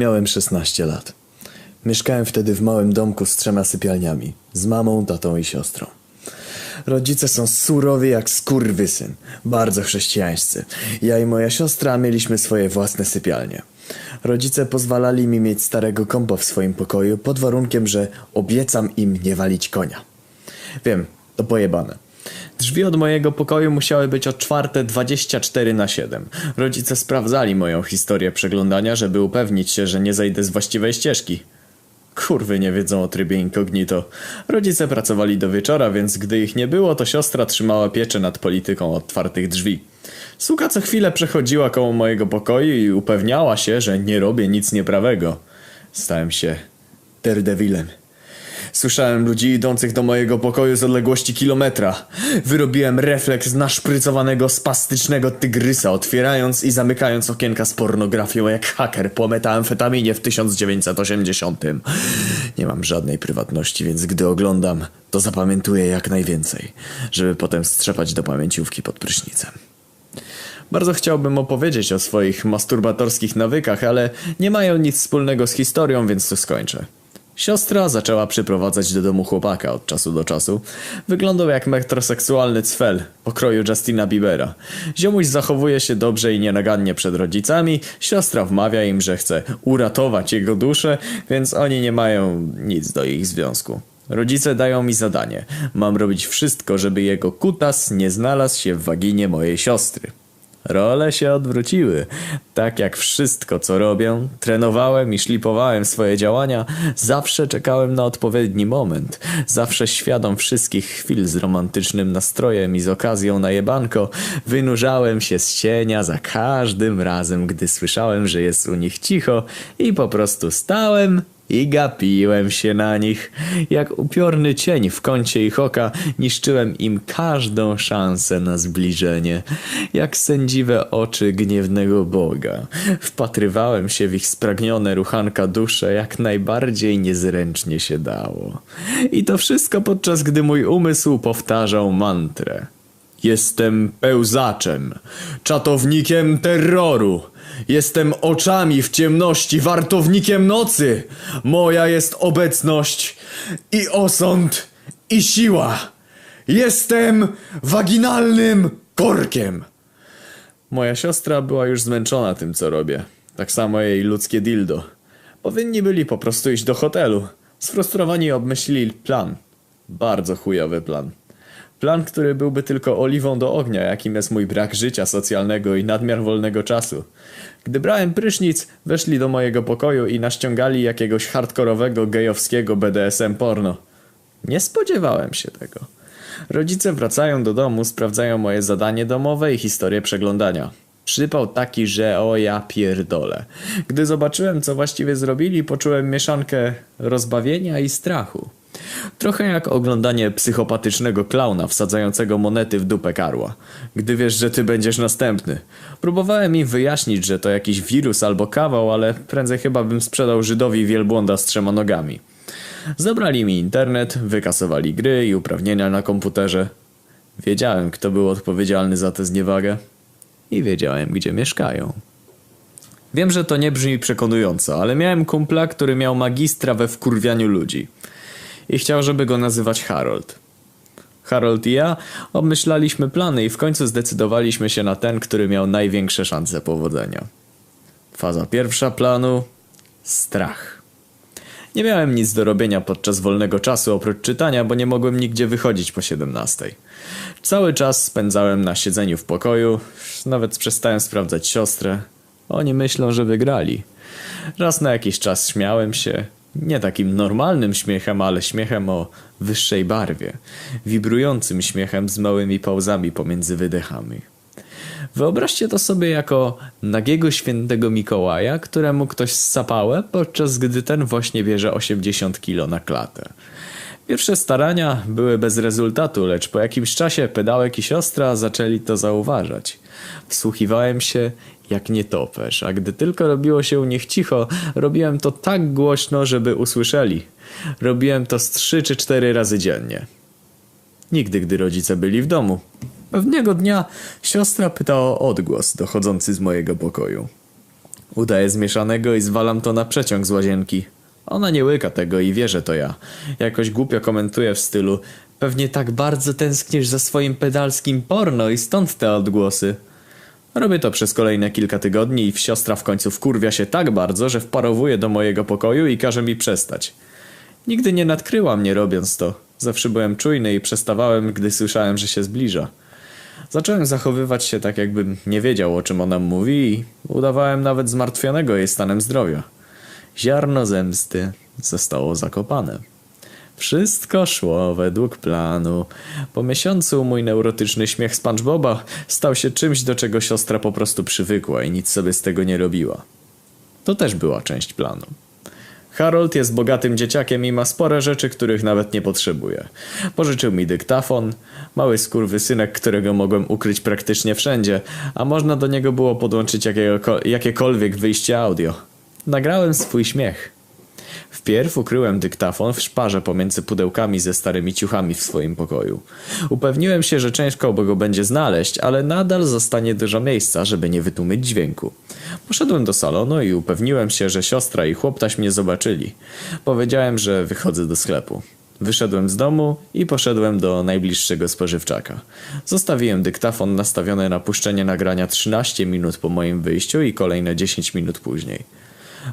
Miałem 16 lat. Mieszkałem wtedy w małym domku z trzema sypialniami. Z mamą, tatą i siostrą. Rodzice są surowi jak skurwysyn. Bardzo chrześcijańscy. Ja i moja siostra mieliśmy swoje własne sypialnie. Rodzice pozwalali mi mieć starego kompa w swoim pokoju pod warunkiem, że obiecam im nie walić konia. Wiem, to pojebane. Drzwi od mojego pokoju musiały być otwarte 24 na 7. Rodzice sprawdzali moją historię przeglądania, żeby upewnić się, że nie zejdę z właściwej ścieżki. Kurwy nie wiedzą o trybie incognito. Rodzice pracowali do wieczora, więc gdy ich nie było, to siostra trzymała pieczę nad polityką otwartych drzwi. Suka co chwilę przechodziła koło mojego pokoju i upewniała się, że nie robię nic nieprawego. Stałem się Daredevilem. Słyszałem ludzi idących do mojego pokoju z odległości kilometra. Wyrobiłem refleks naszprycowanego spastycznego tygrysa, otwierając i zamykając okienka z pornografią jak haker po metamfetaminie w 1980. Nie mam żadnej prywatności, więc gdy oglądam, to zapamiętuję jak najwięcej, żeby potem strzepać do pamięciówki pod prysznicem. Bardzo chciałbym opowiedzieć o swoich masturbatorskich nawykach, ale nie mają nic wspólnego z historią, więc to skończę. Siostra zaczęła przyprowadzać do domu chłopaka od czasu do czasu. Wyglądał jak metroseksualny cfel, pokroju Justina Biebera. Ziomuś zachowuje się dobrze i nienagannie przed rodzicami, siostra wmawia im, że chce uratować jego duszę, więc oni nie mają nic do ich związku. Rodzice dają mi zadanie. Mam robić wszystko, żeby jego kutas nie znalazł się w waginie mojej siostry. Role się odwróciły. Tak jak wszystko, co robię, trenowałem i szlipowałem swoje działania, zawsze czekałem na odpowiedni moment. Zawsze świadom wszystkich chwil z romantycznym nastrojem i z okazją na jebanko, wynurzałem się z cienia za każdym razem, gdy słyszałem, że jest u nich cicho i po prostu stałem i gapiłem się na nich. Jak upiorny cień w kącie ich oka, niszczyłem im każdą szansę na zbliżenie. Jak sędziwe oczy gniewnego Boga. Wpatrywałem się w ich spragnione ruchanka dusze, jak najbardziej niezręcznie się dało. I to wszystko podczas gdy mój umysł powtarzał mantrę. Jestem pełzaczem, czatownikiem terroru. Jestem oczami w ciemności, wartownikiem nocy. Moja jest obecność i osąd i siła. Jestem waginalnym korkiem. Moja siostra była już zmęczona tym, co robię. Tak samo jej ludzkie dildo. Powinni byli po prostu iść do hotelu. Sfrustrowani obmyślili plan. Bardzo chujowy plan. Plan, który byłby tylko oliwą do ognia, jakim jest mój brak życia socjalnego i nadmiar wolnego czasu. Gdy brałem prysznic, weszli do mojego pokoju i naściągali jakiegoś hardkorowego gejowskiego BDSM porno. Nie spodziewałem się tego. Rodzice wracają do domu, sprawdzają moje zadanie domowe i historię przeglądania. Przypał taki, że o ja pierdolę. Gdy zobaczyłem, co właściwie zrobili, poczułem mieszankę rozbawienia i strachu. Trochę jak oglądanie psychopatycznego klauna wsadzającego monety w dupę karła. Gdy wiesz, że ty będziesz następny. Próbowałem im wyjaśnić, że to jakiś wirus albo kawał, ale prędzej chyba bym sprzedał Żydowi wielbłąda z trzema nogami. Zabrali mi internet, wykasowali gry i uprawnienia na komputerze. Wiedziałem, kto był odpowiedzialny za tę zniewagę. I wiedziałem, gdzie mieszkają. Wiem, że to nie brzmi przekonująco, ale miałem kumpla, który miał magistra we wkurwianiu ludzi i chciał, żeby go nazywać Harold. Harold i ja obmyślaliśmy plany i w końcu zdecydowaliśmy się na ten, który miał największe szanse powodzenia. Faza pierwsza planu strach. Nie miałem nic do robienia podczas wolnego czasu oprócz czytania, bo nie mogłem nigdzie wychodzić po 17. Cały czas spędzałem na siedzeniu w pokoju, nawet przestałem sprawdzać siostrę. Oni myślą, że wygrali. Raz na jakiś czas śmiałem się, nie takim normalnym śmiechem, ale śmiechem o wyższej barwie, wibrującym śmiechem z małymi pauzami pomiędzy wydechami. Wyobraźcie to sobie jako nagiego świętego Mikołaja, któremu ktoś ssapałe, podczas gdy ten właśnie bierze 80 kilo na klatę. Pierwsze starania były bez rezultatu, lecz po jakimś czasie pedałek i siostra zaczęli to zauważać. Wsłuchiwałem się jak nietoperz, a gdy tylko robiło się u nich cicho, robiłem to tak głośno, żeby usłyszeli. Robiłem to z trzy czy cztery razy dziennie. Nigdy, gdy rodzice byli w domu. Pewnego dnia siostra pytała o odgłos dochodzący z mojego pokoju. Udaję zmieszanego i zwalam to na przeciąg z łazienki. Ona nie łyka tego i wie, że to ja. Jakoś głupio komentuje w stylu Pewnie tak bardzo tęsknisz za swoim pedalskim porno i stąd te odgłosy. Robię to przez kolejne kilka tygodni i siostra w końcu wkurwia się tak bardzo, że wparowuje do mojego pokoju i każe mi przestać. Nigdy nie nadkryła mnie robiąc to. Zawsze byłem czujny i przestawałem, gdy słyszałem, że się zbliża. Zacząłem zachowywać się tak, jakbym nie wiedział, o czym ona mówi i udawałem nawet zmartwionego jej stanem zdrowia. Ziarno zemsty zostało zakopane. Wszystko szło według planu. Po miesiącu mój neurotyczny śmiech SpongeBoba stał się czymś, do czego siostra po prostu przywykła i nic sobie z tego nie robiła. To też była część planu. Harold jest bogatym dzieciakiem i ma spore rzeczy, których nawet nie potrzebuje. Pożyczył mi dyktafon, mały skurwysynek, którego mogłem ukryć praktycznie wszędzie, a można do niego było podłączyć jakiekolwiek wyjście audio. Nagrałem swój śmiech. Wpierw ukryłem dyktafon w szparze pomiędzy pudełkami ze starymi ciuchami w swoim pokoju. Upewniłem się, że ciężko go będzie znaleźć, ale nadal zostanie dużo miejsca, żeby nie wytłumić dźwięku. Poszedłem do salonu i upewniłem się, że siostra i chłoptaś mnie zobaczyli. Powiedziałem, że wychodzę do sklepu. Wyszedłem z domu i poszedłem do najbliższego spożywczaka. Zostawiłem dyktafon nastawiony na puszczenie nagrania 13 minut po moim wyjściu i kolejne 10 minut później.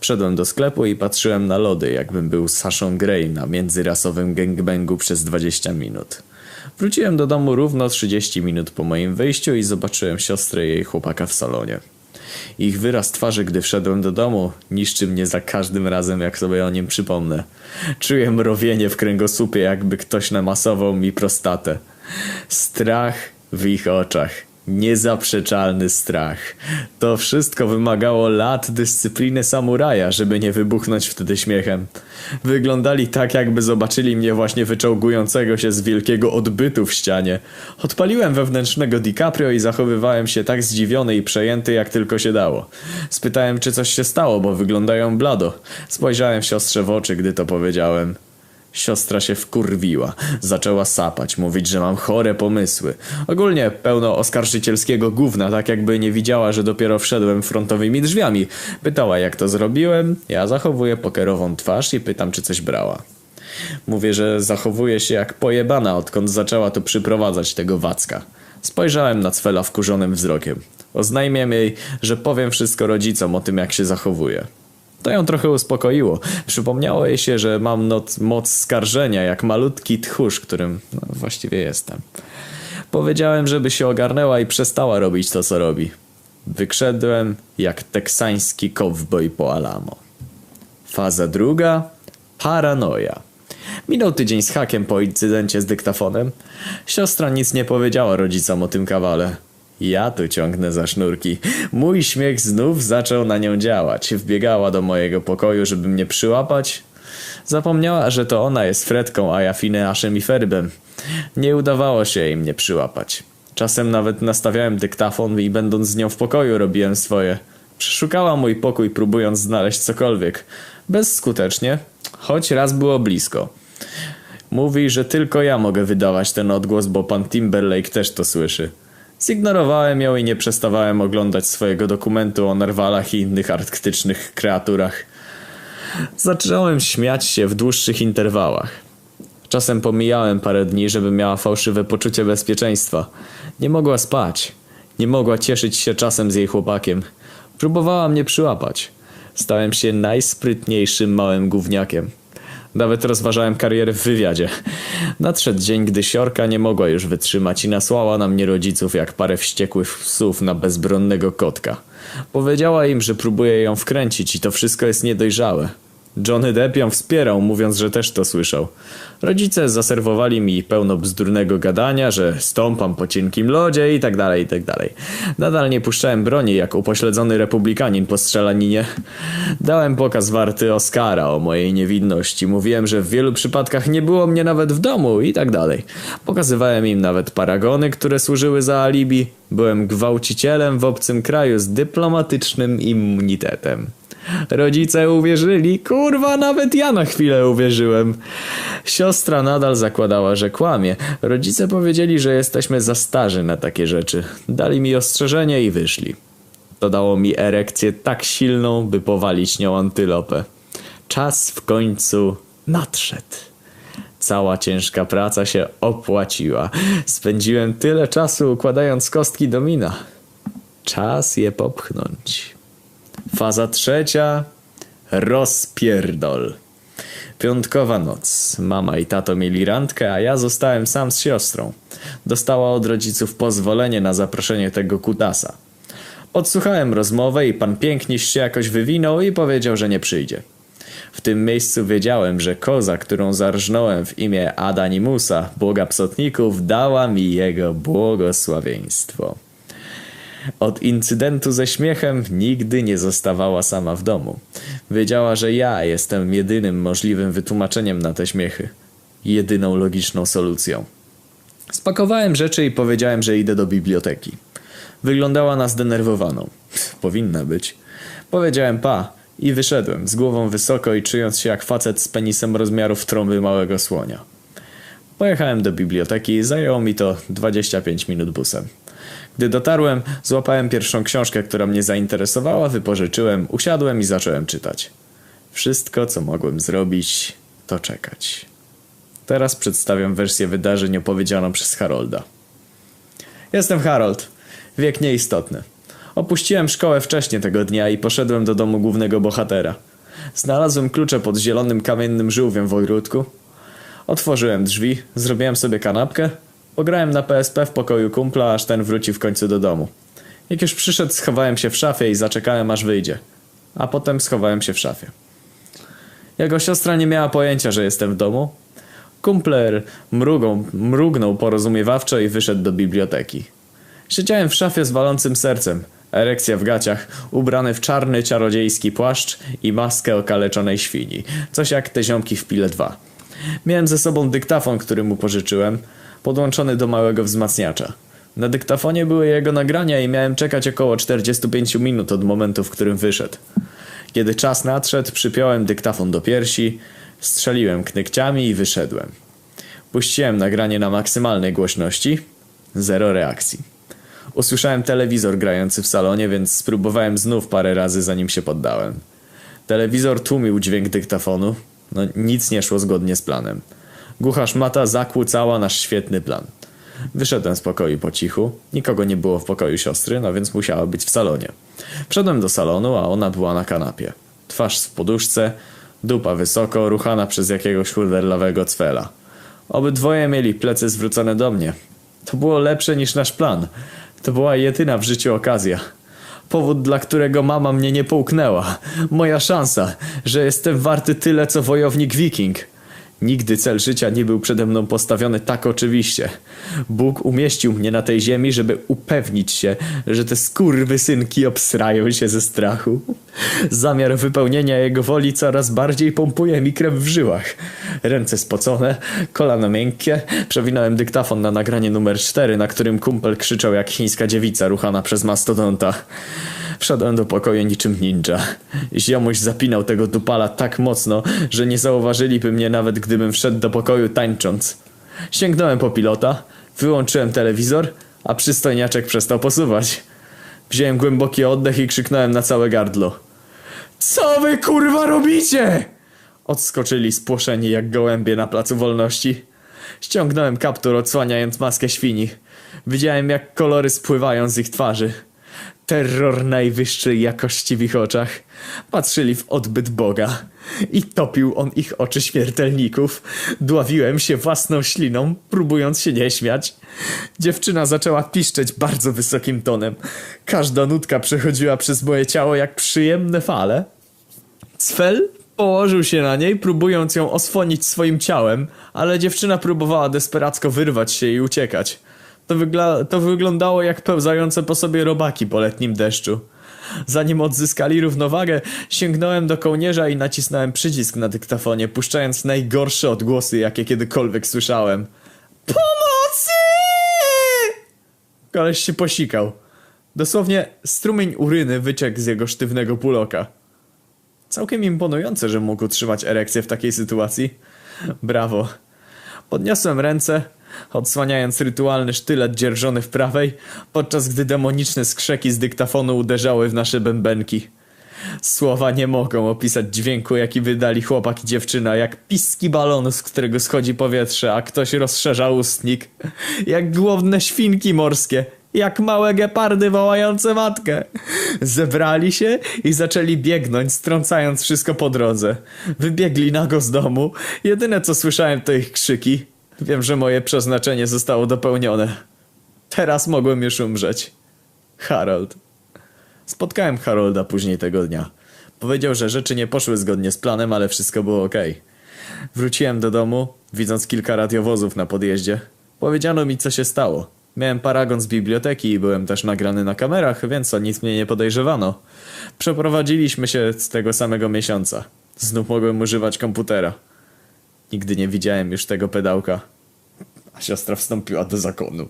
Wszedłem do sklepu i patrzyłem na lody, jakbym był Saszą Grey na międzyrasowym gangbangu przez 20 minut. Wróciłem do domu równo 30 minut po moim wyjściu i zobaczyłem siostrę i jej chłopaka w salonie. Ich wyraz twarzy, gdy wszedłem do domu, niszczy mnie za każdym razem, jak sobie o nim przypomnę. Czuję mrowienie w kręgosłupie, jakby ktoś namasował mi prostatę. Strach w ich oczach Niezaprzeczalny strach. To wszystko wymagało lat dyscypliny samuraja, żeby nie wybuchnąć wtedy śmiechem. Wyglądali tak, jakby zobaczyli mnie właśnie wyczołgującego się z wielkiego odbytu w ścianie. Odpaliłem wewnętrznego DiCaprio i zachowywałem się tak zdziwiony i przejęty, jak tylko się dało. Spytałem, czy coś się stało, bo wyglądają blado. Spojrzałem siostrze w oczy, gdy to powiedziałem. Siostra się wkurwiła. Zaczęła sapać, mówić, że mam chore pomysły. Ogólnie pełno oskarżycielskiego gówna, tak jakby nie widziała, że dopiero wszedłem frontowymi drzwiami. Pytała, jak to zrobiłem. Ja zachowuję pokerową twarz i pytam, czy coś brała. Mówię, że zachowuje się jak pojebana, odkąd zaczęła tu przyprowadzać tego Wacka. Spojrzałem na Cwela wkurzonym wzrokiem. Oznajmiam jej, że powiem wszystko rodzicom o tym, jak się zachowuje. To ją trochę uspokoiło. Przypomniało jej się, że mam not, moc skarżenia, jak malutki tchórz, którym no, właściwie jestem. Powiedziałem, żeby się ogarnęła i przestała robić to, co robi. Wykrzedłem jak teksański kowboj po Alamo. Faza druga. Paranoja. Minął tydzień z hakiem po incydencie z dyktafonem. Siostra nic nie powiedziała rodzicom o tym kawale. Ja tu ciągnę za sznurki. Mój śmiech znów zaczął na nią działać. Wbiegała do mojego pokoju, żeby mnie przyłapać. Zapomniała, że to ona jest Fredką, a ja Fineaszem i Ferbem. Nie udawało się jej mnie przyłapać. Czasem nawet nastawiałem dyktafon i będąc z nią w pokoju robiłem swoje. Przeszukała mój pokój próbując znaleźć cokolwiek. Bezskutecznie, choć raz było blisko. Mówi, że tylko ja mogę wydawać ten odgłos, bo pan Timberlake też to słyszy. Zignorowałem ją i nie przestawałem oglądać swojego dokumentu o narwalach i innych arktycznych kreaturach. Zacząłem śmiać się w dłuższych interwałach. Czasem pomijałem parę dni, żeby miała fałszywe poczucie bezpieczeństwa. Nie mogła spać. Nie mogła cieszyć się czasem z jej chłopakiem. Próbowała mnie przyłapać. Stałem się najsprytniejszym małym gówniakiem. Nawet rozważałem karierę w wywiadzie. Nadszedł dzień, gdy siorka nie mogła już wytrzymać i nasłała na mnie rodziców jak parę wściekłych psów na bezbronnego kotka. Powiedziała im, że próbuje ją wkręcić i to wszystko jest niedojrzałe. Johnny Depp ją wspierał, mówiąc, że też to słyszał. Rodzice zaserwowali mi pełno bzdurnego gadania, że stąpam po cienkim lodzie i tak dalej, i tak dalej. Nadal nie puszczałem broni, jak upośledzony republikanin po strzelaninie. Dałem pokaz warty Oscara o mojej niewinności. Mówiłem, że w wielu przypadkach nie było mnie nawet w domu i tak dalej. Pokazywałem im nawet paragony, które służyły za alibi. Byłem gwałcicielem w obcym kraju z dyplomatycznym immunitetem. Rodzice uwierzyli, kurwa, nawet ja na chwilę uwierzyłem. Siostra nadal zakładała, że kłamie. Rodzice powiedzieli, że jesteśmy za starzy na takie rzeczy. Dali mi ostrzeżenie i wyszli. To dało mi erekcję tak silną, by powalić nią antylopę. Czas w końcu nadszedł. Cała ciężka praca się opłaciła. Spędziłem tyle czasu układając kostki domina. Czas je popchnąć. Faza trzecia. Rozpierdol. Piątkowa noc. Mama i tato mieli randkę, a ja zostałem sam z siostrą. Dostała od rodziców pozwolenie na zaproszenie tego kutasa. Odsłuchałem rozmowę i pan piękniś się jakoś wywinął i powiedział, że nie przyjdzie. W tym miejscu wiedziałem, że koza, którą zarżnąłem w imię Adanimusa, boga psotników, dała mi jego błogosławieństwo. Od incydentu ze śmiechem nigdy nie zostawała sama w domu. Wiedziała, że ja jestem jedynym możliwym wytłumaczeniem na te śmiechy. Jedyną logiczną solucją. Spakowałem rzeczy i powiedziałem, że idę do biblioteki. Wyglądała na zdenerwowaną. Powinna być. Powiedziałem pa i wyszedłem, z głową wysoko i czując się jak facet z penisem rozmiarów trąby małego słonia. Pojechałem do biblioteki i zajęło mi to 25 minut busem. Gdy dotarłem, złapałem pierwszą książkę, która mnie zainteresowała, wypożyczyłem, usiadłem i zacząłem czytać. Wszystko, co mogłem zrobić, to czekać. Teraz przedstawiam wersję wydarzeń opowiedzianą przez Harolda. Jestem Harold. Wiek nieistotny. Opuściłem szkołę wcześniej tego dnia i poszedłem do domu głównego bohatera. Znalazłem klucze pod zielonym kamiennym żółwiem w ogródku. Otworzyłem drzwi, zrobiłem sobie kanapkę, pograłem na PSP w pokoju kumpla, aż ten wrócił w końcu do domu. Jak już przyszedł, schowałem się w szafie i zaczekałem aż wyjdzie. A potem schowałem się w szafie. Jego siostra nie miała pojęcia, że jestem w domu. Kumpler mrugą, mrugnął porozumiewawczo i wyszedł do biblioteki. Siedziałem w szafie z walącym sercem. Erekcja w gaciach, ubrany w czarny czarodziejski płaszcz i maskę okaleczonej świni. Coś jak te ziomki w Pile 2. Miałem ze sobą dyktafon, który mu pożyczyłem, podłączony do małego wzmacniacza. Na dyktafonie były jego nagrania i miałem czekać około 45 minut od momentu, w którym wyszedł. Kiedy czas nadszedł, przypiąłem dyktafon do piersi, strzeliłem knykciami i wyszedłem. Puściłem nagranie na maksymalnej głośności. Zero reakcji. Usłyszałem telewizor grający w salonie, więc spróbowałem znów parę razy, zanim się poddałem. Telewizor tłumił dźwięk dyktafonu. No, nic nie szło zgodnie z planem. Głucha szmata zakłócała nasz świetny plan. Wyszedłem z pokoju po cichu. Nikogo nie było w pokoju siostry, no więc musiała być w salonie. Wszedłem do salonu, a ona była na kanapie. Twarz w poduszce, dupa wysoko, ruchana przez jakiegoś chuderlawego cwela. Obydwoje mieli plecy zwrócone do mnie. To było lepsze niż nasz plan. To była jedyna w życiu okazja. Powód, dla którego mama mnie nie połknęła. Moja szansa, że jestem warty tyle, co wojownik wiking. Nigdy cel życia nie był przede mną postawiony tak oczywiście. Bóg umieścił mnie na tej ziemi, żeby upewnić się, że te skurwysynki obsrają się ze strachu. Zamiar wypełnienia jego woli coraz bardziej pompuje mi krew w żyłach. Ręce spocone, kolana miękkie. Przewinąłem dyktafon na nagranie numer 4, na którym kumpel krzyczał jak chińska dziewica ruchana przez mastodonta. Wszedłem do pokoju niczym ninja. Ziomuś zapinał tego dupala tak mocno, że nie zauważyliby mnie nawet gdybym wszedł do pokoju tańcząc. Sięgnąłem po pilota, wyłączyłem telewizor, a przystojniaczek przestał posuwać. Wziąłem głęboki oddech i krzyknąłem na całe gardlo. Co wy kurwa robicie? Odskoczyli spłoszeni jak gołębie na placu wolności. Ściągnąłem kaptur odsłaniając maskę świni. Widziałem jak kolory spływają z ich twarzy. Terror najwyższej jakości w ich oczach. Patrzyli w odbyt Boga. I topił on ich oczy śmiertelników. Dławiłem się własną śliną, próbując się nie śmiać. Dziewczyna zaczęła piszczeć bardzo wysokim tonem. Każda nutka przechodziła przez moje ciało jak przyjemne fale. Cfel położył się na niej, próbując ją osłonić swoim ciałem, ale dziewczyna próbowała desperacko wyrwać się i uciekać. To, wygla- to wyglądało jak pełzające po sobie robaki po letnim deszczu. Zanim odzyskali równowagę, sięgnąłem do kołnierza i nacisnąłem przycisk na dyktafonie, puszczając najgorsze odgłosy, jakie kiedykolwiek słyszałem. Pomocy! Koleś się posikał. Dosłownie strumień uryny wyciekł z jego sztywnego puloka. Całkiem imponujące, że mógł utrzymać erekcję w takiej sytuacji. Brawo. Podniosłem ręce, odsłaniając rytualny sztylet dzierżony w prawej, podczas gdy demoniczne skrzeki z dyktafonu uderzały w nasze bębenki. Słowa nie mogą opisać dźwięku, jaki wydali chłopak i dziewczyna, jak piski balonu, z którego schodzi powietrze, a ktoś rozszerza ustnik. Jak głodne świnki morskie, jak małe gepardy wołające matkę. Zebrali się i zaczęli biegnąć, strącając wszystko po drodze. Wybiegli nago z domu. Jedyne co słyszałem to ich krzyki. Wiem, że moje przeznaczenie zostało dopełnione. Teraz mogłem już umrzeć. Harold. Spotkałem Harolda później tego dnia. Powiedział, że rzeczy nie poszły zgodnie z planem, ale wszystko było ok. Wróciłem do domu, widząc kilka radiowozów na podjeździe. Powiedziano mi, co się stało. Miałem paragon z biblioteki i byłem też nagrany na kamerach, więc o nic mnie nie podejrzewano. Przeprowadziliśmy się z tego samego miesiąca. Znów mogłem używać komputera. Nigdy nie widziałem już tego pedałka. A siostra wstąpiła do zakonu.